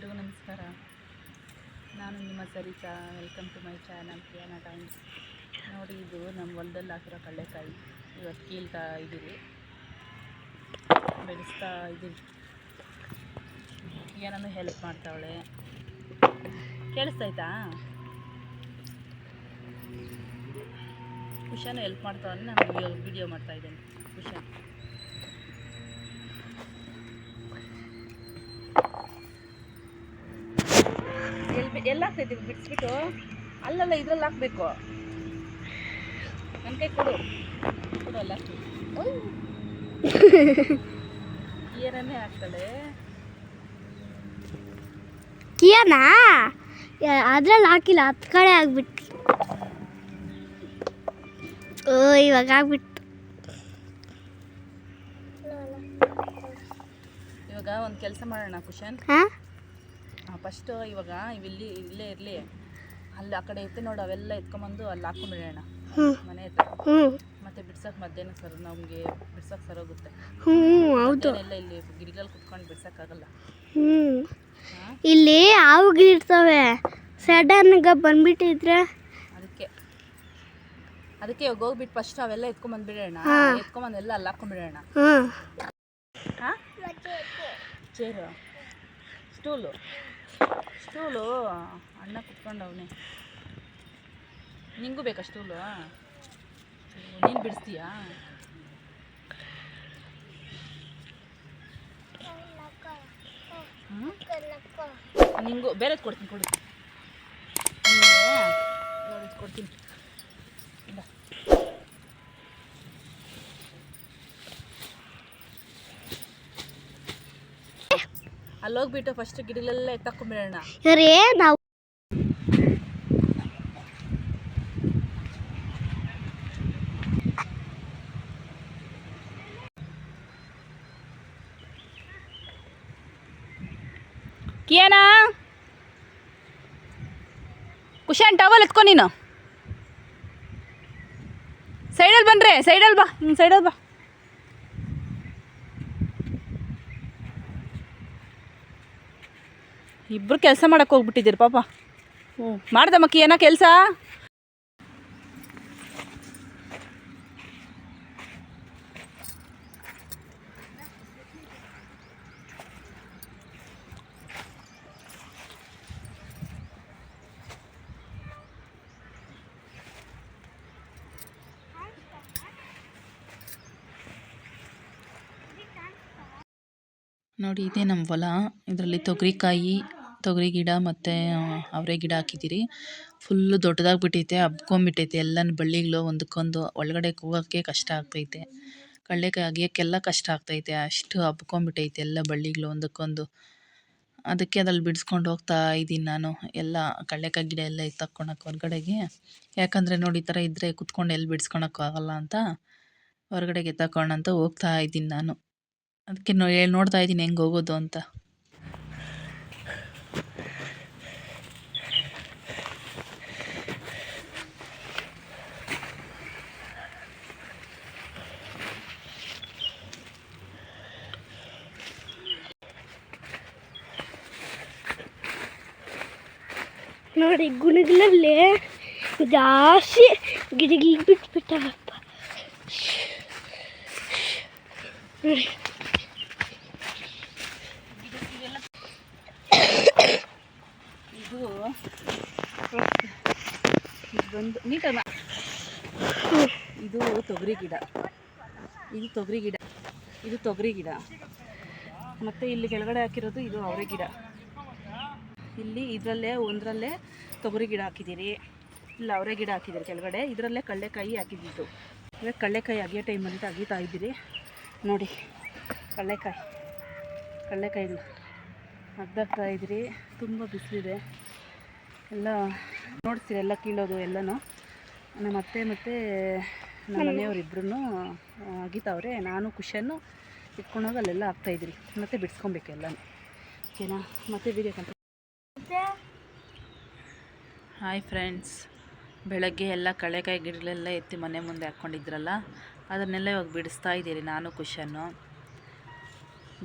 ಎಲ್ರಿಗೂ ನಮಸ್ಕಾರ. ನಾನು ನಿಮ್ಮ Sarita. Welcome to my channel Priyana times ನೋಡಿ, ಇದು ನಮ್ಮ ಹೊಲದಲ್ಲಿ ಹಾಕಿರೋ ಕಡಲೆಕಾಯಿ. ಇವತ್ತು ಕೀಳ್ತಾ ಇದ್ದೀವಿ ಬೆಳೆಸ್ತಾ ಇದ್ದೀವಿ. ಏನನ್ನು ಹೆಲ್ಪ್ ಮಾಡ್ತಾವಳೆ? ಕೇಳಿಸ್ತಾಯ್ತಾ ಖುಷಾನು ಹೆಲ್ಪ್ ಮಾಡ್ತಾವನ್ನ ನಾನು ವಿಡಿಯೋ ಮಾಡ್ತಾಯಿದ್ದೇನೆ ಮಾಡ್ತಾ ಎಲ್ಲಿ ಹಾಕ್ತಿದ್ದೀವಿ ಬಿಡಿಸ್ಬಿಟ್ಟು ಅಲ್ಲಲ್ಲ ಇದ್ರಲ್ಲಿ ಹಾಕ್ಬೇಕು. ನನ್ನ ಕೈ ಕೊಡು. ಕೊಡು ಅಲ್ಲ ಏನನ್ನೇ ಹಾಕ್ತಾಳೆ. ಕಿಯನಾ ಅದ್ರಲ್ಲಿ ಹಾಕಿಲ್ಲ ಹತ್ತು ಕಡೆ ಆಗ್ಬಿಟ್ಟು ಓ ಇವಾಗ ಆಗ್ಬಿಟ್ಟು ಇವಾಗ ಒಂದು ಕೆಲಸ ಮಾಡೋಣ ಕುಶನ್. ಹಾಂ? ಫಸ್ಟು ಇವಾಗ ಇವಿಲ್ಲಿ ಇಲ್ಲೇ ಇರಲಿ. ಅಲ್ಲಿ ಆ ಕಡೆ ಇತ್ತು ನೋಡು ಅವೆಲ್ಲ ಎತ್ಕೊಂಬಂದು ಅಲ್ಲಿ ಹಾಕೊಂಡ್ಬಿಡೋಣ ಮನೆ ಹತ್ರ. ಮತ್ತೆ ಬಿಡ್ಸಕ್ ಮಧ್ಯಾಹ್ನ ಸರ್ ನಮಗೆ ಬಿಡ್ಸಕ್ ಸರೋಗುತ್ತೆ ಹೋಗುತ್ತೆ. ಎಲ್ಲ ಇಲ್ಲಿ ಗಿಡಗಳಲ್ಲಿ ಕುತ್ಕೊಂಡು ಬಿಡ್ಸಕ್ಕಾಗಲ್ಲ ಇಲ್ಲಿ ಹಾವು ಇಲ್ಲಿ ಹಾವುಗಳಿರ್ತವೆ ಸಡನ್ಗೆ ಬಂದ್ಬಿಟ್ಟಿದ್ರೆ. ಅದಕ್ಕೆ. ಅದಕ್ಕೆ ಇವಾಗ ಹೋಗ್ಬಿಟ್ಟು ಫಸ್ಟ್ ಅವೆಲ್ಲ ಎತ್ಕೊಂಬಂದ್ಬಿಡೋಣ. ಎತ್ಕೊಂಬಂದೆಲ್ಲ ಎತ್ಕೊಂಬಂದು ಎಲ್ಲ ಅಲ್ಲಿ ಹಾಕೊಂಡ್ಬಿಡೋಣ ಚೇರು? ಸ್ಟೂಲು? ಸ್ಟೂಲು ಅಣ್ಣ ಕುತ್ಕೊಂಡವನೆ. ನಿಂಗೂ ಬೇಕಾ ಸ್ಟೂಲು? ನೀನು ಬಿಡಿಸ್ತೀಯಾ? ನಿಂಗೂ ಬೇರೆದು ಕೊಡ್ತೀನಿ ಕೊಡು. ಕೊಡ್ತೀನಿ. ಅಲ್ಲಿ ಹೋಗ್ಬಿಟ್ಟು ಫಸ್ಟ್ ಗಿಡಗಳೆಲ್ಲ ಎತ್ತಾಕೊಂಡ್ಬಿಡೋಣ ಇವರೇ ನಾವು ಕಿಯಾನಾ? ಕುಶಾನ್ ಟವಲ್ ಎತ್ಕೊ ನೀನು. ಸೈಡಲ್ಲಿ ಬನ್ರಿ ಸೈಡಲ್ಲಿ ಬಾ ಹ್ಞೂ ಸೈಡಲ್ಲಿ ಬಾ. ಇಬ್ರು ಕೆಲಸ ಮಾಡಕ್ಕೆ ಹೋಗ್ಬಿಟ್ಟಿದ್ದೀರಿ ಪಾಪ. ಹ್ಞೂ ಮಾಡ್ದೆ ಮಕ್ಕಿ ಏನೋ ಕೆಲಸ? ನೋಡಿ ಇದೇ ನಮ್ಮ ಹೊಲ. ಇದರಲ್ಲಿ ತೊಗರಿಕಾಯಿ ತೊಗರಿ ಗಿಡ ಮತ್ತು ಅವರೆ ಗಿಡ ಹಾಕಿದ್ದೀರಿ. ಫುಲ್ಲು ದೊಡ್ಡದಾಗಿ ಬಿಟ್ಟೈತೆ ಹಬ್ಕೊಂಬಿಟ್ಟೈತೆ. ಎಲ್ಲನೂ ಬಳ್ಳಿಗಳು ಒಂದಕ್ಕೊಂದು ಒಳಗಡೆ ಹೋಗೋಕ್ಕೆ ಕಷ್ಟ ಆಗ್ತೈತೆ. ಕಡಲೆಕಾಯಿ ಅಗಿಯೋಕ್ಕೆಲ್ಲ ಕಷ್ಟ ಆಗ್ತೈತೆ. ಅಷ್ಟು ಹಬ್ಕೊಂಬಿಟ್ಟೈತೆ ಎಲ್ಲ ಬಳ್ಳಿಗಳು ಒಂದಕ್ಕೊಂದು. ಅದಕ್ಕೆ ಅದ್ರಲ್ಲಿ ಬಿಡಿಸ್ಕೊಂಡು ಹೋಗ್ತಾ ಇದ್ದೀನಿ ನಾನು. ಎಲ್ಲ ಕಡಲೆಕಾಯಿ ಗಿಡ ಎಲ್ಲ ತಕ್ಕೊಳಕ್ಕೆ ಹೊರಗಡೆಗೆ. ಯಾಕಂದರೆ ನೋಡಿ ಈ ಥರ ಇದ್ದರೆ ಕುತ್ಕೊಂಡು ಎಲ್ಲಿ ಬಿಡಿಸ್ಕೊಳಕ್ಕಾಗಲ್ಲ ಅಂತ. ಹೊರಗಡೆಗೆ ತಗೊಂಡಂತ ಹೋಗ್ತಾ ಇದ್ದೀನಿ ನಾನು. ಅದಕ್ಕೆ ನೋ ಹೇಳಿ ನೋಡ್ತಾ ಇದ್ದೀನಿ ಹೆಂಗೆ ಹೋಗೋದು ಅಂತ. ನೋಡಿ, ಗುಣಗಳಲ್ಲಿ ಜಾಸ್ತಿ ಗಿಡಗಳಿಗೆ ಬಿಟ್ಬಿಟ್ಟವಪ್ಪ ನೋಡಿ. ಇದು ಇದು ತೊಗರಿ ಗಿಡ. ಇದು ತೊಗರಿ ಗಿಡ. ಇದು ತೊಗರಿ ಗಿಡ. ಮತ್ತು ಇಲ್ಲಿ ಕೆಳಗಡೆ ಹಾಕಿರೋದು ಇದು ಅವರೆ ಗಿಡ. ಇಲ್ಲಿ ಇದರಲ್ಲೇ, ಒಂದರಲ್ಲೇ ತೊಗರಿ ಗಿಡ ಹಾಕಿದ್ದೀರಿ. ಇಲ್ಲ, ಅವರೇ ಗಿಡ ಹಾಕಿದ್ದೀರಿ ಕೆಳಗಡೆ. ಇದರಲ್ಲೇ ಕಳ್ಳೆಕಾಯಿ ಹಾಕಿದ್ದಿದ್ದು ಇವಾಗ ಕಡಲೆಕಾಯಿ ಅಗಿಯೋ ಟೈಮಲ್ಲಿ ಅಗೀತಾ ಇದ್ದೀರಿ. ನೋಡಿ ಕಡಲೆಕಾಯಿ ಕಡಲೆಕಾಯಿಗಳು ಅರ್ಧ ಇದ್ದೀರಿ. ತುಂಬ ಬಿಸಿಲಿದೆ. ಎಲ್ಲ ನೋಡ್ತೀರಿ, ಎಲ್ಲ ಕೀಳೋದು, ಎಲ್ಲನೂ. ನಮ್ಮ ಅತ್ತೆ ಮತ್ತು ನಮ್ಮ ಮನೆಯವರಿಬ್ಬರೂ ಅಗಿತಾವ್ರೆ. ನಾನು ಖುಷಿಯನ್ನು ಇಟ್ಕೊಂಡೋಗಿ ಅಲ್ಲೆಲ್ಲ ಹಾಕ್ತಾಯಿದ್ದೀರಿ ಮತ್ತು ಬಿಡಿಸ್ಕೊಬೇಕು ಎಲ್ಲನೂ. ಓಕೆನಾ? ಮತ್ತೆ ವೀಡಿಯೋ ಹಾಯ್ ಫ್ರೆಂಡ್ಸ್ ಬೆಳಗ್ಗೆ ಎಲ್ಲ ಕಳೆಕಾಯಿ ಗಿಡಗಳೆಲ್ಲ ಎತ್ತಿ ಮನೆ ಮುಂದೆ ಹಾಕ್ಕೊಂಡಿದ್ರಲ್ಲ, ಅದನ್ನೆಲ್ಲ ಇವಾಗ ಬಿಡಿಸ್ತಾ ಇದ್ದೀರಿ ನಾನು ಕುಶನ್ನು.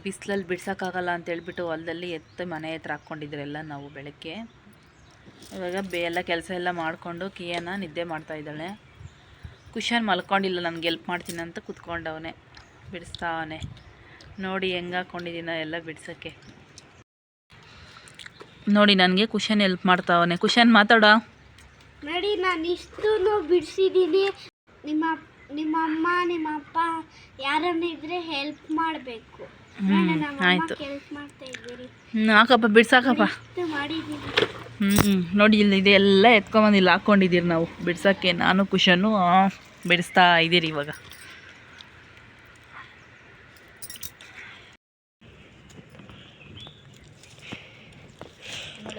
ಬಿಸಿಲಲ್ಲಿ ಬಿಡ್ಸೋಕ್ಕಾಗಲ್ಲ ಅಂತ ಹೇಳ್ಬಿಟ್ಟು ಹೊಲದಲ್ಲಿ ಎತ್ತು ಮನೆ ಹತ್ರ ಹಾಕ್ಕೊಂಡಿದ್ರೆಲ್ಲ ನಾವು ಬೆಳಗ್ಗೆ. ಇವಾಗ ಬೇ ಎಲ್ಲ ಕೆಲಸ ಎಲ್ಲ ಮಾಡಿಕೊಂಡು ಕಿಯನ ನಿದ್ದೆ ಮಾಡ್ತಾ ಇದ್ದಾಳೆ. ಕುಶನ್ ಮಲ್ಕೊಂಡಿಲ್ಲ, ನನಗೆ ಎಲ್ಪ್ ಮಾಡ್ತೀನಿ ಅಂತ ಕುತ್ಕೊಂಡವನೇ, ಬಿಡಿಸ್ತಾವನೆ. ನೋಡಿ ಹೆಂಗೆ ಹಾಕ್ಕೊಂಡಿದ್ದೀನ ಎಲ್ಲ ಬಿಡ್ಸೋಕ್ಕೆ. ನೋಡಿ ನನಗೆ ಕುಶನ್ ಹೆಲ್ಪ್ ಮಾಡ್ತಾವನೆ. ಕುಶನ್ ಮಾತಾಡ. ನೋಡಿ ನಾನು ಇಷ್ಟು ಬಿಡಿಸಿದ್ದೀನಿ ನಿಮ್ಮ ನಿಮ್ಮ ಅಮ್ಮ ನಿಮ್ಮ ಅಪ್ಪ ಯಾರನ್ನ ಇದ್ರೆ ಹೆಲ್ಪ್ ಮಾಡಬೇಕು. ಆಯಿತು. ಹಾಕಪ್ಪ ಬಿಡ್ಸಾಕಪ್ಪ. ಹ್ಞೂ ನೋಡಿ ಇಲ್ಲಿ ಇದೆಲ್ಲ ಎತ್ಕೊಂಬಂದು ಇಲ್ಲಿ ಹಾಕ್ಕೊಂಡಿದ್ದೀರಿ ನಾವು. ಬಿಡ್ಸೋಕ್ಕೆ ನಾನು ಕುಶನು ಬಿಡಿಸ್ತಾ ಇದ್ದೀರಿ ಇವಾಗ.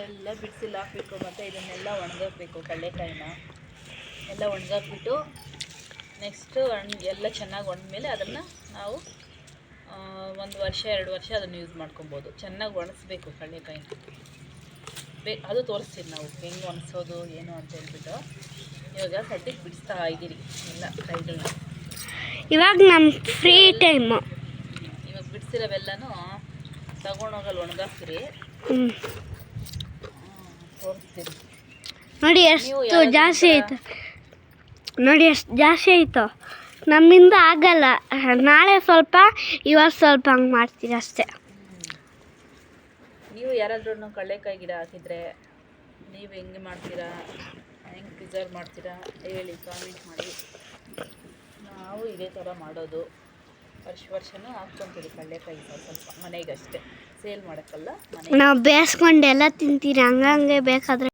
ಎಲ್ಲ ಬಿಡಿಸಿಲ್ಲ ಹಾಕಬೇಕು ಮತ್ತು ಇದನ್ನೆಲ್ಲ ಒಣಗಾಕಬೇಕು ಕಡಲೆಕಾಯಿನ ಎಲ್ಲ ಒಣಗಾಕ್ಬಿಟ್ಟು ನೆಕ್ಸ್ಟು ಒಣ ಎಲ್ಲ ಚೆನ್ನಾಗಿ ಒಣದ್ಮೇಲೆ ಅದನ್ನು ನಾವು ಒಂದು ವರ್ಷ ಎರಡು ವರ್ಷ ಅದನ್ನು ಯೂಸ್ ಮಾಡ್ಕೊಬೋದು. ಚೆನ್ನಾಗಿ ಒಣಸ್ಬೇಕು ಕಡಲೆಕಾಯಿನ ಬೇ ಅದು ತೋರಿಸ್ತೀವಿ ನಾವು. ಹೆಂಗೆ ಒಣಸೋದು ಏನು ಅಂತ ಹೇಳ್ಬಿಟ್ಟು. ಇವಾಗ ಸದ್ಯಕ್ಕೆ ಬಿಡಿಸ್ತಾ ಇದ್ದೀರಿ ಎಲ್ಲ ಕೈಗಳನ್ನ. ಇವಾಗ ನಮ್ಮ ಫ್ರೀ ಟೈಮು ಇವಾಗ ಬಿಡಿಸಿರೋವೆಲ್ಲನೂ ತಗೊಂಡೋಗಲ್ಲಿ ಒಣಗಾಕ್ತೀರಿ ನೋಡಿ ಎಷ್ಟು ಜಾಸ್ತಿ ಆಯಿತು. ನೋಡಿ ಎಷ್ಟು ಜಾಸ್ತಿ ಆಯಿತು. ನಮ್ಮಿಂದ ಆಗಲ್ಲ. ನಾಳೆ ಸ್ವಲ್ಪ ಇವತ್ತು ಸ್ವಲ್ಪ ಹಂಗೆ ಮಾಡ್ತೀವಿ ಅಷ್ಟೇ. ನೀವು ಯಾರಾದ್ರೂ ಕಡಲೆಕಾಯಿ ಗಿಡ ಹಾಕಿದರೆ ನೀವು ಹೆಂಗೆ ಮಾಡ್ತೀರಾ? ಹೆಂಗೆ ಪ್ರಿಸರ್ವ್ ಮಾಡ್ತೀರಾ? ಹೇಳಿ ಕಾಮೆಂಟ್ ಮಾಡಿ. ನಾವು ಇದೇ ಥರ ಮಾಡೋದು. ವರ್ಷ ವರ್ಷನೂ ಹಾಕ್ಕೊತೀವಿ ಕಡಲೆಕಾಯಿ ಸ್ವಲ್ಪ ಸ್ವಲ್ಪ ಮನೆಗಷ್ಟೇ. ಸೇಲ್ ಮಾಡೋಕ್ಕಲ್ಲ ನಾವು ಬೇಯಿಸ್ಕೊಂಡು ಎಲ್ಲ ತಿಂತೀರಿ ಹಂಗಂಗೆ ಬೇಕಾದ್ರೆ.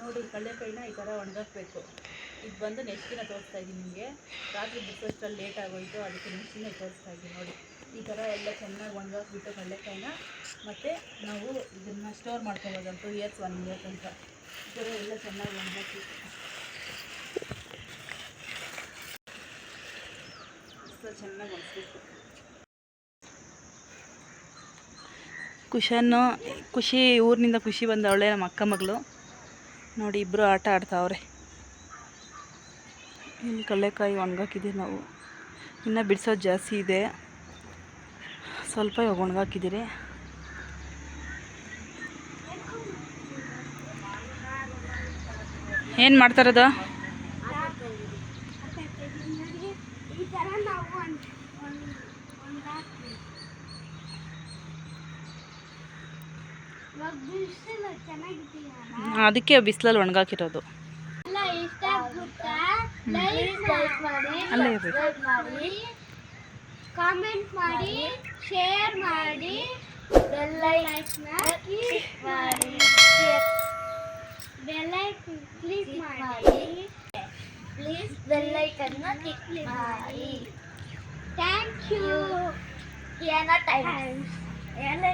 ನೋಡಿ ಕಡಲೆಕಾಯಿನ ಈ ಥರ ಒಣಗಾಕಬೇಕು. ಇದು ಬಂದು ನೆಕ್ಸ್ಟ್ ದಿನ ತೋರಿಸ್ತಾ ಇದ್ದೀನಿ ನಿಮಗೆ. ರಾತ್ರಿ ಬಿಡಿಸೋಷ್ಟರಲ್ಲಿ ಲೇಟ್ ಆಗೋಯ್ತು ಅದಕ್ಕೆ ನೆಕ್ಸ್ಟ್ ದಿನ ತೋರಿಸ್ತಾ ಇದ್ದೀನಿ ನೋಡಿ. ಈ ಥರ ಎಲ್ಲ ಚೆನ್ನಾಗಿ ಒಣಗಾಕ್ಬಿಟ್ಟು ಕಡಲೆಕಾಯಿನ ಮತ್ತು ನಾವು ಇದನ್ನು ಸ್ಟೋರ್ ಮಾಡ್ಕೊಬೋದು ಟೂ ಇಯರ್ಸ್ ಒನ್ ಇಯರ್ಸ್ ಅಂತ. ಈ ಥರ ಎಲ್ಲ ಚೆನ್ನಾಗಿ ಒಣಗಾಕಿ ಚೆನ್ನಾಗಿ ಒಣಸ್ಬೇಕು ಕುಶನ್ನು ಖುಷಿ, ಊರಿನಿಂದ ಖುಷಿ ಬಂದವಳೆ ನಮ್ಮ ಅಕ್ಕ ಮಗಳು. ನೋಡಿ ಇಬ್ಬರು ಆಟ ಆಡ್ತಾವ್ರೆ. ಇಲ್ಲಿ ಕಡಲೆಕಾಯಿ ಒಣಗಾಕಿದ್ದೀವಿ ನಾವು. ಇನ್ನು ಬಿಡಿಸೋದು ಜಾಸ್ತಿ ಇದೆ. ಸ್ವಲ್ಪ ಇವಾಗ ಒಣಗಾಕಿದ್ದೀರಿ. ಏನು ಮಾಡ್ತಾರದು ಈ ಥರ ನಾವು ಒಂದು ಒಂದು ಹಾಕ್ತೀವಿ ಇವಾಗ ಬಿಸಿಲು ಚೆನ್ನಾಗಿದ್ದೀಯಲ್ಲ ಅದಕ್ಕೆ ಬಿಸಿಲಲ್ಲಿ ಒಣಗಾಕಿರೋದು. ಎಲ್ಲ ಇಷ್ಟ ಆಗ್ಬಿಟ್ಟ ಲೈಕ್ ಮಾಡಿ ಅಲ್ಲೇ ಇರ್ಬೇಕು. ಸಬ್ಸ್ಕ್ರೈಬ್ ಮಾಡಿ ಕಾಮೆಂಟ್ ಮಾಡಿ ಶೇರ್ ಮಾಡಿ ಬೆಲ್ ಐಕನ್ನ ಕ್ಲಿಕ್ ಮಾಡಿ. ಬೆಲ್ ಐಕನ್ ಕ್ಲಿಕ್ ಮಾಡಿ. ಪ್ಲೀಸ್ ಬೆಲ್ ಐಕನ್ನ ಕ್ಲಿಕ್ ಮಾಡಿ. ಥ್ಯಾಂಕ್ ಯು ಏನೋ ಟೈಮ್ ಎಲ್ಲ